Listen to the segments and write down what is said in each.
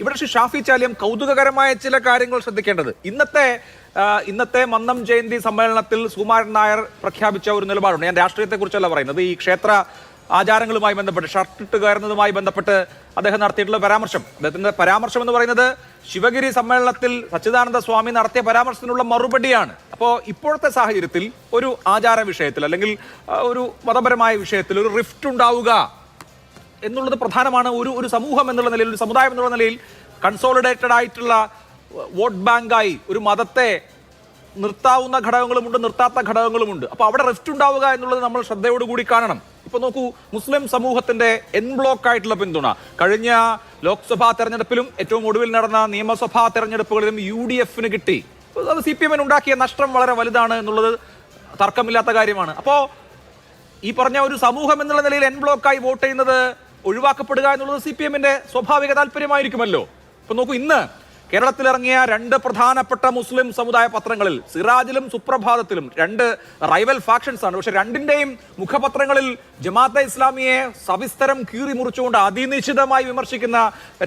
ഇവിടെ ശ്രീ ഷാഫി ചാലിയം കൗതുകകരമായ ചില കാര്യങ്ങൾ ശ്രദ്ധിക്കേണ്ടത്. ഇന്നത്തെ ഇന്നത്തെ മന്നം ജയന്തി സമ്മേളനത്തിൽ സുകുമാരൻ നായർ പ്രഖ്യാപിച്ച ഒരു നിലപാടുണ്ട്. ഞാൻ രാഷ്ട്രീയത്തെ കുറിച്ചല്ല പറയുന്നത്. ഈ ക്ഷേത്ര ആചാരങ്ങളുമായി ബന്ധപ്പെട്ട് ഷർട്ടിട്ട് കയറുന്നതുമായി ബന്ധപ്പെട്ട് അദ്ദേഹം നടത്തിയിട്ടുള്ള പരാമർശം. അദ്ദേഹത്തിന്റെ പരാമർശം എന്ന് പറയുന്നത് ശിവഗിരി സമ്മേളനത്തിൽ സച്ചിദാനന്ദ സ്വാമി നടത്തിയ പരാമർശത്തിനുള്ള മറുപടിയാണ്. അപ്പോൾ ഇപ്പോഴത്തെ സാഹചര്യത്തിൽ ഒരു ആചാര വിഷയത്തിൽ അല്ലെങ്കിൽ ഒരു മതപരമായ വിഷയത്തിൽ ഒരു റിഫ്റ്റ് ഉണ്ടാവുക എന്നുള്ളത് പ്രധാനമാണ്. ഒരു ഒരു സമൂഹം എന്നുള്ള നിലയിൽ ഒരു സമുദായം എന്നുള്ള നിലയിൽ കൺസോളിഡേറ്റഡ് ആയിട്ടുള്ള വോട്ട് ബാങ്കായി ഒരു മതത്തെ നിർത്താവുന്ന ഘടകങ്ങളുമുണ്ട് നിർത്താത്ത ഘടകങ്ങളുമുണ്ട്. അപ്പോൾ അവിടെ റിഫ്റ്റ് ഉണ്ടാവുക എന്നുള്ളത് നമ്മൾ ശ്രദ്ധയോടുകൂടി കാണണം. ഇപ്പൊ നോക്കൂ മുസ്ലിം സമൂഹത്തിന്റെ എൻ ബ്ലോക്ക് ആയിട്ടുള്ള പിന്തുണ. കഴിഞ്ഞ ലോക്സഭാ തെരഞ്ഞെടുപ്പിലും ഏറ്റവും ഒടുവിൽ നടന്ന നിയമസഭാ തെരഞ്ഞെടുപ്പുകളിലും യു ഡി എഫിന് കിട്ടി അത് സി പി എമ്മിന് ഉണ്ടാക്കിയ നഷ്ടം വളരെ വലുതാണ് എന്നുള്ളത് തർക്കമില്ലാത്ത കാര്യമാണ്. അപ്പോൾ ഈ പറഞ്ഞ ഒരു സമൂഹം എന്നുള്ള നിലയിൽ എൻ ബ്ലോക്കായി വോട്ട് ചെയ്യുന്നത് ഒഴിവാക്കപ്പെടുക എന്നുള്ളത് സി പി എമ്മിന്റെ സ്വാഭാവിക താല്പര്യമായിരിക്കുമല്ലോ. ഇപ്പൊ നോക്കൂ ഇന്ന് കേരളത്തിലിറങ്ങിയ രണ്ട് പ്രധാനപ്പെട്ട മുസ്ലിം സമുദായ പത്രങ്ങളിൽ സിറാജിലും സുപ്രഭാതത്തിലും രണ്ട് റൈവൽ ഫാക്ഷൻസ് ആണ്. പക്ഷെ രണ്ടിന്റെയും മുഖപത്രങ്ങളിൽ ജമാഅത്തെ ഇസ്ലാമിയെ സവിസ്തരം കീറി മുറിച്ചുകൊണ്ട് അതിനിശ്ചിതമായി വിമർശിക്കുന്ന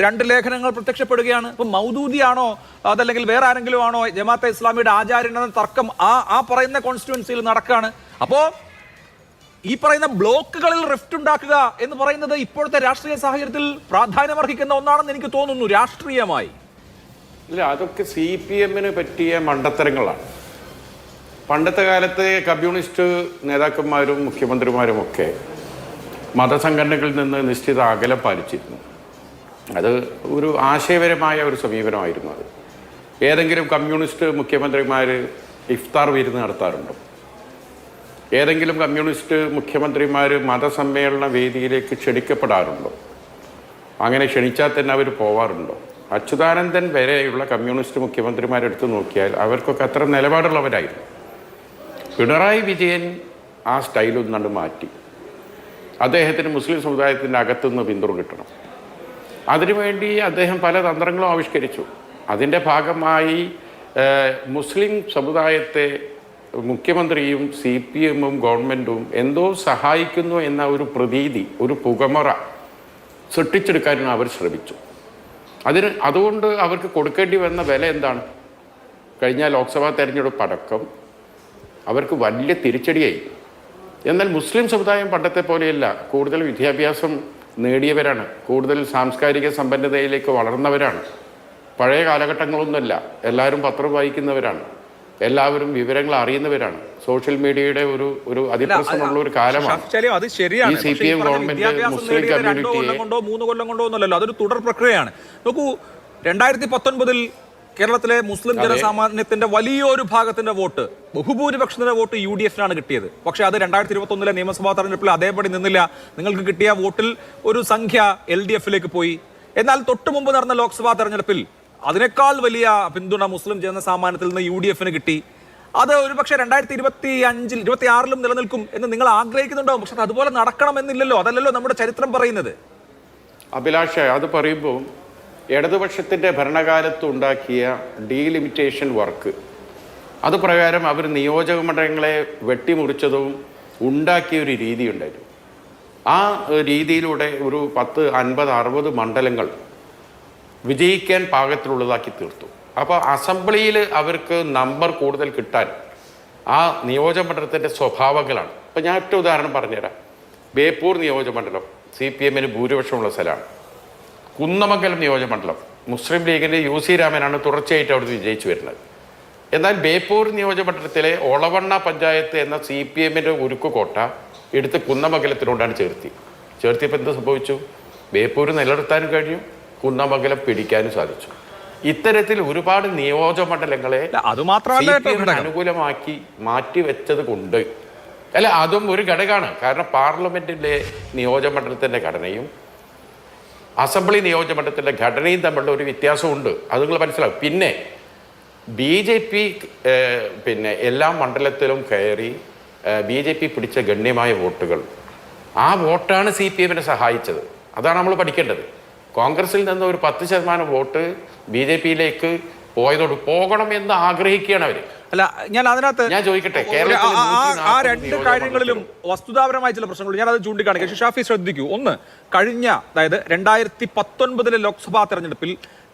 രണ്ട് ലേഖനങ്ങൾ പ്രത്യക്ഷപ്പെടുകയാണ്. ഇപ്പൊ മൗദൂദിയാണോ അതല്ലെങ്കിൽ വേറെ ആരെങ്കിലും ആണോ ജമാഅത്തെ ഇസ്ലാമിയുടെ ആചാര്യനെന്ന തർക്കം ആ ആ പറയുന്ന കോൺസ്റ്റിറ്റ്യുവൻസിയിൽ നടക്കുകയാണ്. അപ്പോ ഈ പറയുന്ന ബ്ലോക്കുകളിൽ റിഫ്റ്റ് ഉണ്ടാക്കുക എന്ന് പറയുന്നത് ഇപ്പോഴത്തെ രാഷ്ട്രീയ സാഹചര്യത്തിൽ പ്രാധാന്യമർഹിക്കുന്ന ഒന്നാണെന്ന് എനിക്ക് തോന്നുന്നു രാഷ്ട്രീയമായി. ഇല്ല അതൊക്കെ സി പി എമ്മിന് പറ്റിയ മണ്ടത്തരങ്ങളാണ്. പണ്ടത്തെ കാലത്ത് കമ്മ്യൂണിസ്റ്റ് നേതാക്കന്മാരും മുഖ്യമന്ത്രിമാരും ഒക്കെ മതസംഘടനകളിൽ നിന്ന് നിശ്ചിത അകലം പാലിച്ചിരുന്നു. അത് ഒരു ആശയപരമായ ഒരു സമീപനമായിരുന്നു അത്. ഏതെങ്കിലും കമ്മ്യൂണിസ്റ്റ് മുഖ്യമന്ത്രിമാർ ഇഫ്താർ വിരുന്ന് നടത്താറുണ്ടോ? ഏതെങ്കിലും കമ്മ്യൂണിസ്റ്റ് മുഖ്യമന്ത്രിമാർ മതസമ്മേളന വേദിയിലേക്ക് ക്ഷണിക്കപ്പെടാറുണ്ടോ? അങ്ങനെ ക്ഷണിച്ചാൽ തന്നെ അവർ പോവാറുണ്ടോ? അച്യുതാനന്ദൻ വരെയുള്ള കമ്മ്യൂണിസ്റ്റ് മുഖ്യമന്ത്രിമാരെടുത്ത് നോക്കിയാൽ അവർക്കൊക്കെ അത്ര നിലപാടുള്ളവരായിരുന്നു. പിണറായി വിജയൻ ആ സ്റ്റൈലൊന്നാണ്ട് മാറ്റി. അദ്ദേഹത്തിന് മുസ്ലിം സമുദായത്തിന്റെ അകത്തുനിന്ന് പിന്തുണ കിട്ടണം. അതിനുവേണ്ടി അദ്ദേഹം പല തന്ത്രങ്ങളും ആവിഷ്കരിച്ചു. അതിന്റെ ഭാഗമായി മുസ്ലിം സമുദായത്തെ മുഖ്യമന്ത്രിയും സി പി എമ്മും ഗവൺമെന്റും എന്തോ സഹായിക്കുന്നു എന്ന ഒരു പ്രതീതി ഒരു പുകമറ സൃഷ്ടിച്ചെടുക്കാനും അവർ ശ്രമിച്ചു. അതിന് അതുകൊണ്ട് അവർക്ക് കൊടുക്കേണ്ടി വന്ന വില എന്താണ്? കഴിഞ്ഞ ലോക്സഭാ തെരഞ്ഞെടുപ്പ് അടക്കം അവർക്ക് വലിയ തിരിച്ചടിയായി. എന്നാൽ മുസ്ലിം സമുദായം പണ്ടത്തെ പോലെയല്ല. കൂടുതൽ വിദ്യാഭ്യാസം നേടിയവരാണ്. കൂടുതൽ സാംസ്കാരിക സമ്പന്നതയിലേക്ക് വളർന്നവരാണ്. പഴയ കാലഘട്ടങ്ങളൊന്നുമല്ല. എല്ലാവരും പത്രം വായിക്കുന്നവരാണ്. എല്ലാവരും വിവരങ്ങൾ അറിയുന്നവരാണ്. സോഷ്യൽ മീഡിയയുടെ ഒരു ഒരു അതിപ്രസരമുള്ള ഒരു കാലമാണ്. സി പി അത് ശരിയാണ്. ഈ പക്ഷേ ഈ ഗവൺമെന്റ് മുസ്ലിം കമ്മ്യൂണിറ്റിയെ- കൊണ്ടോ മൂന്ന് കൊല്ലം കൊണ്ടോ അതൊരു തുടർ പ്രക്രിയയാണ്. നോക്കൂ രണ്ടായിരത്തി പത്തൊൻപതിൽ കേരളത്തിലെ മുസ്ലിം ജനസാമാന്യത്തിന്റെ വലിയൊരു ഭാഗത്തിന്റെ വോട്ട് ബഹുഭൂരിപക്ഷത്തിന്റെ വോട്ട് യു ഡി എഫിനാണ് കിട്ടിയത്. പക്ഷെ അത് രണ്ടായിരത്തി ഇരുപത്തി ഒന്നിലെ നിയമസഭാ തെരഞ്ഞെടുപ്പിൽ അതേപടി നിന്നില്ല. നിങ്ങൾക്ക് കിട്ടിയ വോട്ടിൽ ഒരു സംഖ്യ എൽ ഡി എഫിലേക്ക് പോയി. എന്നാൽ തൊട്ടു മുമ്പ് നടന്ന ലോക്സഭാ തെരഞ്ഞെടുപ്പിൽ അതിനേക്കാൾ വലിയ പിന്തുണ മുസ്ലിം ജനസാമാന്യത്തിൽ നിന്ന് യു ഡി എഫിന് കിട്ടി. അത് ഒരുപക്ഷെ രണ്ടായിരത്തി ഇരുപത്തി അഞ്ചിൽ ഇരുപത്തി ആറിലും നിലനിൽക്കും എന്ന് നിങ്ങൾ ആഗ്രഹിക്കുന്നുണ്ടാവും. പക്ഷെ അതുപോലെ നടക്കണമെന്നില്ലല്ലോ. അതല്ലല്ലോ നമ്മുടെ ചരിത്രം പറയുന്നത്. അഭിലാഷ അത് പറയുമ്പോൾ ഇടതുപക്ഷത്തിന്റെ ഭരണകാലത്ത് ഉണ്ടാക്കിയ ഡീലിമിറ്റേഷൻ വർക്ക്. അത് പ്രകാരം അവർ നിയോജക മണ്ഡലങ്ങളെ വെട്ടിമുറിച്ചതും ഉണ്ടാക്കിയ ഒരു രീതി ഉണ്ടായിരുന്നു. ആ രീതിയിലൂടെ ഒരു പത്ത് അൻപത് അറുപത് മണ്ഡലങ്ങൾ വിജയിക്കാൻ പാകത്തിലുള്ളതാക്കി തീർത്തു. അപ്പോൾ അസംബ്ലിയിൽ അവർക്ക് നമ്പർ കൂടുതൽ കിട്ടാൻ ആ നിയോജകമണ്ഡലത്തിന്റെ സ്വഭാവങ്ങളാണ്. അപ്പോൾ ഞാൻ ഒറ്റ ഉദാഹരണം പറഞ്ഞുതരാം. ബേപ്പൂർ നിയോജകമണ്ഡലം സി പി എമ്മിന് ഭൂരിപക്ഷമുള്ള സ്ഥലമാണ്. കുന്നമംഗലം നിയോജകമണ്ഡലം മുസ്ലിം ലീഗിന്റെ യു സി രാമനാണ് തുടർച്ചയായിട്ട് അവിടെ വിജയിച്ചു വരുന്നത്. എന്നാൽ ബേപ്പൂർ നിയോജകമണ്ഡലത്തിലെ ഒളവണ്ണ പഞ്ചായത്ത് എന്ന സി പി എമ്മിന്റെ ഉരുക്കുകോട്ട എടുത്ത് കുന്നമംഗലത്തിനോടാണ് ചേർത്തി. ചേർത്തിയപ്പോൾ എന്ത് സംഭവിച്ചു? ബേപ്പൂർ നിലനിർത്താനും കഴിഞ്ഞു. കുന്നമംഗലം പിടിക്കാനും സാധിച്ചു. ഇത്തരത്തിൽ ഒരുപാട് നിയോജകമണ്ഡലങ്ങളെ അല്ല, അത് മാത്രമല്ല കേട്ടോ CPM ന് ഘടകം. അനുകൂലമാക്കി മാറ്റി വെച്ചത് കൊണ്ട്. അല്ല അതും ഒരു ഘടകമാണ്. കാരണം പാർലമെന്റിലെ നിയോജകമണ്ഡലത്തിന്റെ ഘടനയും അസംബ്ലി നിയോജക മണ്ഡലത്തിന്റെ ഘടനയും തമ്മിലുള്ള ഒരു വ്യത്യാസമുണ്ട്. അത് നിങ്ങൾ മനസ്സിലാവും. പിന്നെ ബി ജെ പി പിന്നെ എല്ലാ മണ്ഡലത്തിലും കയറി ബി ജെ പി പിടിച്ച ഗണ്യമായ വോട്ടുകൾ. ആ വോട്ടാണ് സി പി എമ്മിനെ സഹായിച്ചത്. അതാണ് നമ്മൾ പഠിക്കേണ്ടത്. കോൺഗ്രസിൽ നിന്ന് ഒരു പത്ത് ശതമാനം വോട്ട് ബി ജെ പിയിലേക്ക് പോയതോട് പോകണം എന്ന് ആഗ്രഹിക്കുകയാണ് അവർ അല്ല ഞാൻ അതിനകത്ത് ഞാൻ ചോദിക്കട്ടെ, ആ- ആ- ആ 140 രണ്ട് കാര്യങ്ങളിലും വസ്തുതാപരമായ ചില പ്രശ്നങ്ങൾ ഞാൻ അത് ചൂണ്ടിക്കാണിക്കാം ഷാഫി ശ്രദ്ധിക്കൂ. ഒന്ന് കഴിഞ്ഞ അതായത് രണ്ടായിരത്തി പത്തൊൻപതിലെ ലോക്സഭാ തെരഞ്ഞെടുപ്പിൽ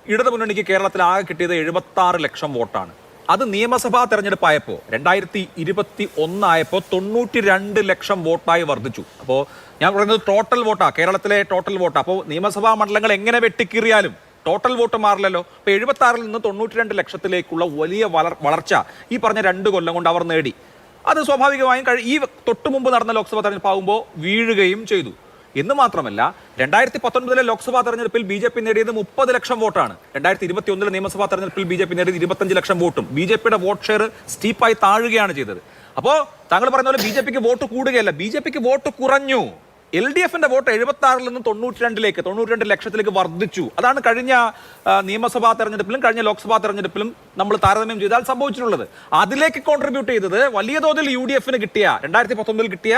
ഇടതുമുന്നണിക്ക് കേരളത്തിൽ ആകെ കിട്ടിയത് എഴുപത്തി ആറ് ലക്ഷം വോട്ടാണ്. അത് നിയമസഭാ തെരഞ്ഞെടുപ്പായപ്പോൾ രണ്ടായിരത്തി ഇരുപത്തി ഒന്നായപ്പോൾ തൊണ്ണൂറ്റി രണ്ട് ലക്ഷം വോട്ടായി വർദ്ധിച്ചു. അപ്പോൾ ഞാൻ പറയുന്നത് ടോട്ടൽ വോട്ടാ. കേരളത്തിലെ ടോട്ടൽ വോട്ട്. അപ്പോൾ നിയമസഭാ മണ്ഡലങ്ങൾ എങ്ങനെ വെട്ടിക്കീറിയാലും ടോട്ടൽ വോട്ട് മാറില്ലല്ലോ. അപ്പൊ എഴുപത്തി ആറിൽ നിന്ന് തൊണ്ണൂറ്റി രണ്ട് ലക്ഷത്തിലേക്കുള്ള വലിയ വളർച്ച ഈ പറഞ്ഞ രണ്ട് കൊല്ലം കൊണ്ട് അവർ നേടി. അത് സ്വാഭാവികമായും കഴി ഈ തൊട്ടു മുമ്പ് നടന്ന ലോക്സഭാ തെരഞ്ഞെടുപ്പ് ആകുമ്പോൾ വീഴുകയും ചെയ്തു. എന്ന് മാത്രമല്ല രണ്ടായിരത്തി പത്തൊൻപതിലെ ലോക്സഭാ തെരഞ്ഞെടുപ്പിൽ ബി ജെ പി നേടിയത് മുപ്പത് ലക്ഷം വോട്ടാണ്. രണ്ടായിരത്തി ഇരുപത്തി ഒന്നിലെ നിയമസഭാ തെരഞ്ഞെടുപ്പിൽ ബി ജെ പി നേടിയത് ഇരുപത്തഞ്ച് ലക്ഷം വോട്ടും. ബി ജെ പിയുടെ വോട്ട് ഷെയർ സ്റ്റീപ്പായി താഴുകയാണ് ചെയ്തത്. അപ്പോൾ താങ്കൾ പറഞ്ഞ പോലെ ബി ജെ പിക്ക് വോട്ട് കൂടുകയല്ല. ബി ജെ പിക്ക് വോട്ട് കുറഞ്ഞു. എൽ ഡി എഫിന്റെ വോട്ട് എഴുപത്തി ആറിൽ നിന്ന് തൊണ്ണൂറ്റി രണ്ടിലേക്ക് തൊണ്ണൂറ്റി രണ്ട് ലക്ഷത്തിലേക്ക് വർദ്ധിച്ചു. അതാണ് കഴിഞ്ഞ നിയമസഭാ തെരഞ്ഞെടുപ്പിലും കഴിഞ്ഞ ലോക്സഭാ തെരഞ്ഞെടുപ്പിലും നമ്മൾ താരതമ്യം ചെയ്താൽ സംഭവിച്ചിട്ടുള്ളത്. അതിലേക്ക് കോൺട്രിബ്യൂട്ട് ചെയ്തത് വലിയ തോതിൽ യു ഡി എഫിന് കിട്ടിയ രണ്ടായിരത്തി പത്തൊമ്പതിൽ കിട്ടിയ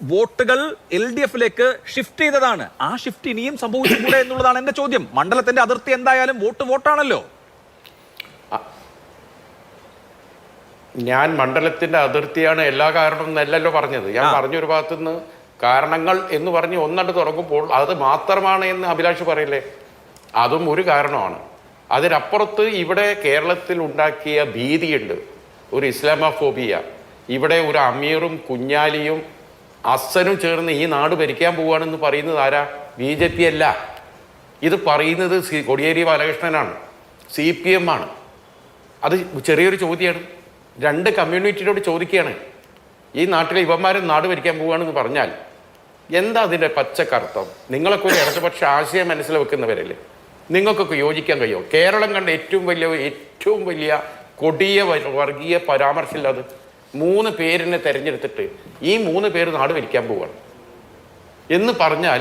വോട്ടുകൾ എൽ ഡി എഫിലേക്ക് ഷിഫ്റ്റ് ചെയ്തതാണ്. ആ ഷിഫ്റ്റ് ഇനിയും സംഭവിച്ചുകൂടെ എന്നുള്ളതാണ് എന്റെ ചോദ്യം. മണ്ഡലത്തിന്റെ അതിർത്തി എന്തായാലും വോട്ട് വോട്ടാണല്ലോ. ഞാൻ മണ്ഡലത്തിന്റെ അതിർത്തിയാണ് എല്ലാ കാരണവും എന്നല്ലല്ലോ പറഞ്ഞത്. ഞാൻ. പറഞ്ഞൊരു ഭാഗത്തുനിന്ന് കാരണങ്ങൾ എന്ന് പറഞ്ഞ് ഒന്നണ്ട് തുടങ്ങുമ്പോൾ അത് മാത്രമാണ് എന്ന് അഭിലാഷ് പറയില്ലേ? അതും ഒരു കാരണമാണ്. അതിനപ്പുറത്ത് ഇവിടെ കേരളത്തിൽ ഉണ്ടാക്കിയ ഭീതിയുണ്ട്. ഒരു ഇസ്ലാമോഫോബിയ. ഇവിടെ ഒരു അമീറും കുഞ്ഞാലിയും അസനും ചേർന്ന് ഈ നാട് ഭരിക്കാൻ പോവുകയാണെന്ന് പറയുന്നത് ആരാ? ബി ജെ പി അല്ല. ഇത് പറയുന്നത് സി കൊടിയേരി ബാലകൃഷ്ണനാണ്. സി പി എം ആണ്. അത് ചെറിയൊരു ചോദ്യമാണ് രണ്ട് കമ്മ്യൂണിറ്റിയോട് ചോദിക്കുകയാണ്. ഈ നാട്ടിലെ ഇവന്മാരും നാട് ഭരിക്കാൻ പോവുകയാണെന്ന് പറഞ്ഞാൽ എന്താ അതിന്റെ പച്ചക്കറുത്തം? നിങ്ങളൊക്കെ ഒരു ഇടതുപക്ഷ ആശയം മനസ്സിൽ വെക്കുന്നവരല്ലേ? നിങ്ങൾക്കൊക്കെ യോജിക്കാൻ കഴിയുമോ കേരളം കണ്ട ഏറ്റവും വലിയ ഏറ്റവും വലിയ കൊടിയ വർഗീയ പരാമർശമില്ല അത്. മൂന്ന് പേരിനെ തിരഞ്ഞെടുത്തിട്ട് ഈ മൂന്ന് പേര് നാട് ഭരിക്കാൻ പോവുകയാണ് എന്ന് പറഞ്ഞാൽ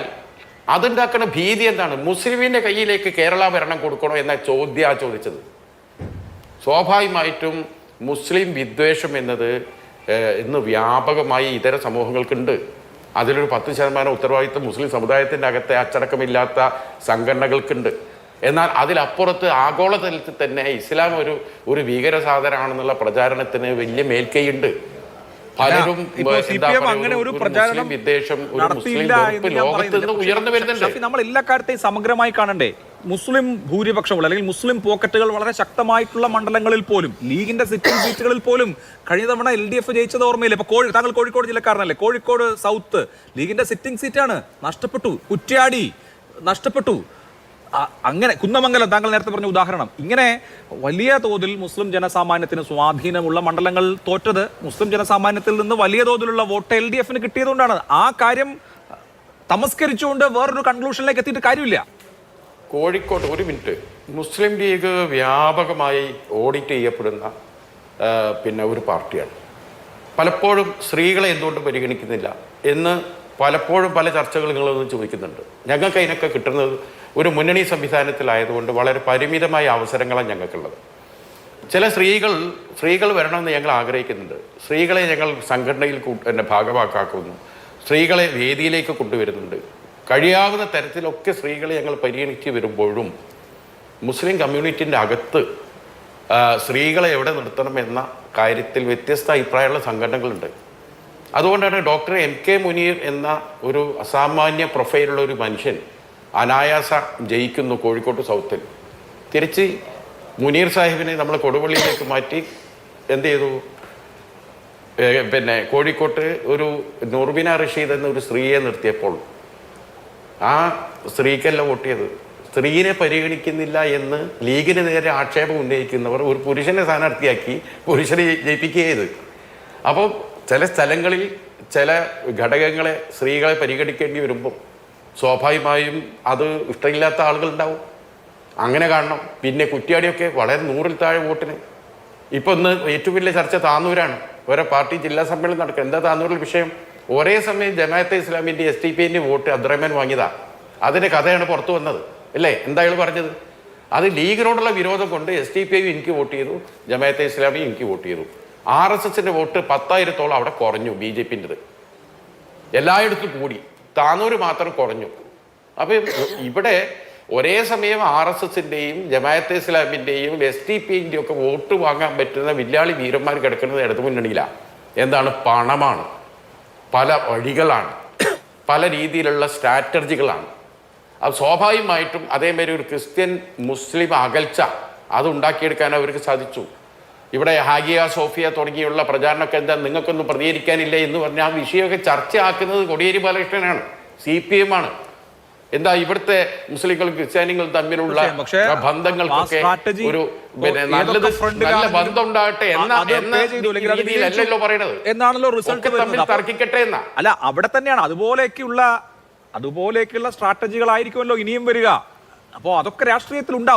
അതുണ്ടാക്കുന്ന ഭീതി എന്താണ്? മുസ്ലിമിന്റെ കയ്യിലേക്ക് കേരള ഭരണം കൊടുക്കണോ എന്ന ചോദ്യ ചോദിച്ചത്. സ്വാഭാവികമായിട്ടും മുസ്ലിം വിദ്വേഷം എന്നത് ഇന്ന് വ്യാപകമായി ഇതര സമൂഹങ്ങൾക്കുണ്ട്. അതിലൊരു പത്ത് ശതമാനം ഉത്തരവാദിത്വം മുസ്ലിം സമുദായത്തിന്റെ അകത്തെ അച്ചടക്കമില്ലാത്ത സംഘടനകൾക്കുണ്ട്. എന്നാൽ അതിലപ്പുറത്ത് ആഗോളതലത്തിൽ തന്നെ ഇസ്ലാം ഒരു ഒരു ഭീകര സാധനമാണെന്നുള്ള പ്രചാരണത്തിന് വലിയ മേൽക്കൈയുണ്ട്. പലരും അങ്ങനെ ഒരു പ്രചാരണം വിദ്വേഷം ഒരു മുസ്ലിം ലോകത്ത് നിന്ന് ഉയർന്നു വരുന്നുണ്ട്. നമ്മൾ എല്ലാ കാര്യത്തെയും സമഗ്രമായി കാണണ്ടേ? മുസ്ലിം ഭൂരിപക്ഷമുള്ള അല്ലെങ്കിൽ മുസ്ലിം പോക്കറ്റുകൾ വളരെ ശക്തമായിട്ടുള്ള മണ്ഡലങ്ങളിൽ പോലും ലീഗിന്റെ സിറ്റിംഗ് സീറ്റുകളിൽ പോലും കഴിഞ്ഞ തവണ എൽ ഡി എഫ് ജയിച്ചത് ഓർമ്മയില്ല? ഇപ്പൊ കോഴി താങ്കൾ കോഴിക്കോട് ജില്ലക്കാരനല്ലേ? കോഴിക്കോട് സൗത്ത് ലീഗിന്റെ സിറ്റിംഗ് സീറ്റാണ്. നഷ്ടപ്പെട്ടു. കുറ്റ്യാടി നഷ്ടപ്പെട്ടു. അങ്ങനെ കുന്നമംഗലം താങ്കൾ നേരത്തെ പറഞ്ഞ ഉദാഹരണം. ഇങ്ങനെ വലിയ തോതിൽ മുസ്ലിം ജനസാമാന്യത്തിന് സ്വാധീനമുള്ള മണ്ഡലങ്ങൾ തോറ്റത് മുസ്ലിം ജനസാമാന്യത്തിൽ നിന്ന് വലിയ തോതിലുള്ള വോട്ട് എൽ ഡി എഫിന് കിട്ടിയതുകൊണ്ടാണ്. ആ കാര്യം തമസ്കരിച്ചുകൊണ്ട് വേറൊരു കൺക്ലൂഷനിലേക്ക് എത്തിയിട്ട് കാര്യമില്ല. കോഴിക്കോട് ഒരു മിനിറ്റ്. മുസ്ലിം ലീഗ് വ്യാപകമായി ഓഡിറ്റ് ചെയ്യപ്പെടുന്ന പിന്നെ ഒരു പാർട്ടിയാണ്. പലപ്പോഴും സ്ത്രീകളെ എന്തുകൊണ്ട് പരിഗണിക്കുന്നില്ല എന്ന് പലപ്പോഴും പല ചർച്ചകൾ നിങ്ങളൊന്നും ചോദിക്കുന്നുണ്ട്. ഞങ്ങൾക്ക് അതിനൊക്കെ കിട്ടുന്നത് ഒരു മുന്നണി സംവിധാനത്തിലായതുകൊണ്ട് വളരെ പരിമിതമായ അവസരങ്ങളാണ് ഞങ്ങൾക്കുള്ളത്. ചില സ്ത്രീകൾ സ്ത്രീകൾ വരണമെന്ന് ഞങ്ങൾ ആഗ്രഹിക്കുന്നുണ്ട്. സ്ത്രീകളെ ഞങ്ങൾ സംഘടനയിൽ കൂ- എന്നെ ഭാഗമാക്കാക്കുന്നു സ്ത്രീകളെ വേദിയിലേക്ക് കൊണ്ടുവരുന്നുണ്ട്. കഴിയാവുന്ന തരത്തിലൊക്കെ സ്ത്രീകളെ ഞങ്ങൾ പരിഗണിച്ച് വരുമ്പോഴും മുസ്ലിം കമ്മ്യൂണിറ്റിന്റെ അകത്ത് സ്ത്രീകളെ എവിടെ നിർത്തണം എന്ന കാര്യത്തിൽ വ്യത്യസ്ത അഭിപ്രായമുള്ള സംഘടനകളുണ്ട്. അതുകൊണ്ടാണ് ഡോക്ടർ എം കെ മുനീർ എന്ന ഒരു അസാമാന്യ പ്രൊഫൈലുള്ള ഒരു മനുഷ്യൻ അനായാസ ജയിക്കുന്നു കോഴിക്കോട് സൗത്തിൽ. തിരിച്ച് മുനീർ സാഹിബിനെ നമ്മൾ കൊടുവള്ളിയിലേക്ക് മാറ്റി എന്ത് ചെയ്തു? പിന്നെ കോഴിക്കോട്ട് ഒരു നൂർബിന റഷീദ് എന്നൊരു സ്ത്രീയെ നിർത്തിയപ്പോൾ ആ സ്ത്രീക്കല്ല വോട്ട് ചെയ്തത് സ്ത്രീനെ പരിഗണിക്കുന്നില്ല എന്ന് ലീഗിന് നേരെ ആക്ഷേപം ഉന്നയിക്കുന്നവർ ഒരു പുരുഷനെ സ്ഥാനാർത്ഥിയാക്കി പുരുഷനെ ജയിപ്പിക്കുകയത് അപ്പോൾ ചില സ്ഥലങ്ങളിൽ ചില ഘടകങ്ങളെ സ്ത്രീകളെ പരിഗണിക്കേണ്ടി വരുമ്പോൾ സ്വാഭാവികമായും അത് ഇഷ്ടമില്ലാത്ത ആളുകളുണ്ടാവും. അങ്ങനെ കാണണം. പിന്നെ കുറ്റിയാടിയൊക്കെ വളരെ നൂറിൽ താഴെ വോട്ടിന്. ഇപ്പൊ ഇന്ന് ഏറ്റവും വലിയ ചർച്ച താന്നൂരാണ് ഓരോ പാർട്ടി ജില്ലാ സമ്മേളനം നടക്കുക എന്താ താന്നൂരിൽ വിഷയം? ഒരേ സമയം ജമാഅത്തെ ഇസ്ലാമിന്റെ എസ് ടി പി എന്റെ വോട്ട് അബ്ദുറഹ്മാൻ വാങ്ങിയതാ. അതിന്റെ കഥയാണ് പുറത്തു വന്നത്. അല്ലേ? എന്താ പറഞ്ഞത്? അത് ലീഗിനോടുള്ള വിരോധം കൊണ്ട് എസ് ടി പി ഐ എനിക്ക് വോട്ട് ചെയ്തു ജമാഅത്തെ ഇസ്ലാമി എനിക്ക് വോട്ട് ചെയ്തു. ആർ എസ് എസിന്റെ വോട്ട് പത്തായിരത്തോളം അവിടെ കുറഞ്ഞു ബി ജെ പിന്റെത് എല്ലായിടത്തും കൂടി. താനൂർ മാത്രം കുറഞ്ഞു. അപ്പം ഇവിടെ ഒരേ സമയം ആർ എസ് എസിന്റെയും ജമാഅത്തെ ഇസ്ലാമിന്റെയും എസ് ടി പിന്റെയും ഒക്കെ വോട്ട് വാങ്ങാൻ പറ്റുന്ന വില്ലാളി വീരന്മാർ കിടക്കുന്നത് ഇടതു മുന്നണിയിലാണ് എന്താണ് പണമാണ്. പല വഴികളാണ്. പല രീതിയിലുള്ള സ്ട്രാറ്റജികളാണ്. അത് സ്വാഭാവികമായിട്ടും അതേമാതിരി ഒരു ക്രിസ്ത്യൻ മുസ്ലിം അകൽച്ച അത് ഉണ്ടാക്കിയെടുക്കാൻ അവർക്ക് സാധിച്ചു. ഇവിടെ ഹാഗിയ സോഫിയ തുടങ്ങിയുള്ള പ്രചാരണമൊക്കെ എന്താ നിങ്ങൾക്കൊന്നും പ്രതികരിക്കാനില്ല എന്ന് പറഞ്ഞാൽ ആ വിഷയമൊക്കെ ചർച്ചയാക്കുന്നത് കൊടിയേരി ബാലകൃഷ്ണനാണ്. സി പി എം ആണ്. എന്താ ഇവിടുത്തെ മുസ്ലിങ്ങളും ക്രിസ്ത്യാനികളും തമ്മിലുള്ള ബന്ധങ്ങൾക്കൊക്കെ ഒരു പിന്നെ നല്ലത് നല്ല ബന്ധം ഉണ്ടാകട്ടെ എന്ന പറയണത്. എന്നാണല്ലോ റിസൾട്ട് തമ്മിൽ തർക്കിക്കട്ടെ എന്നാ. അല്ല അവിടെ തന്നെയാണ്. അതുപോലെയൊക്കെയുള്ള അതുപോലെയൊക്കെയുള്ള സ്ട്രാറ്റജികളായിരിക്കുമല്ലോ ഇനിയും വരിക. അപ്പോൾ അതൊക്കെ രാഷ്ട്രീയത്തിൽ ഉണ്ടാവും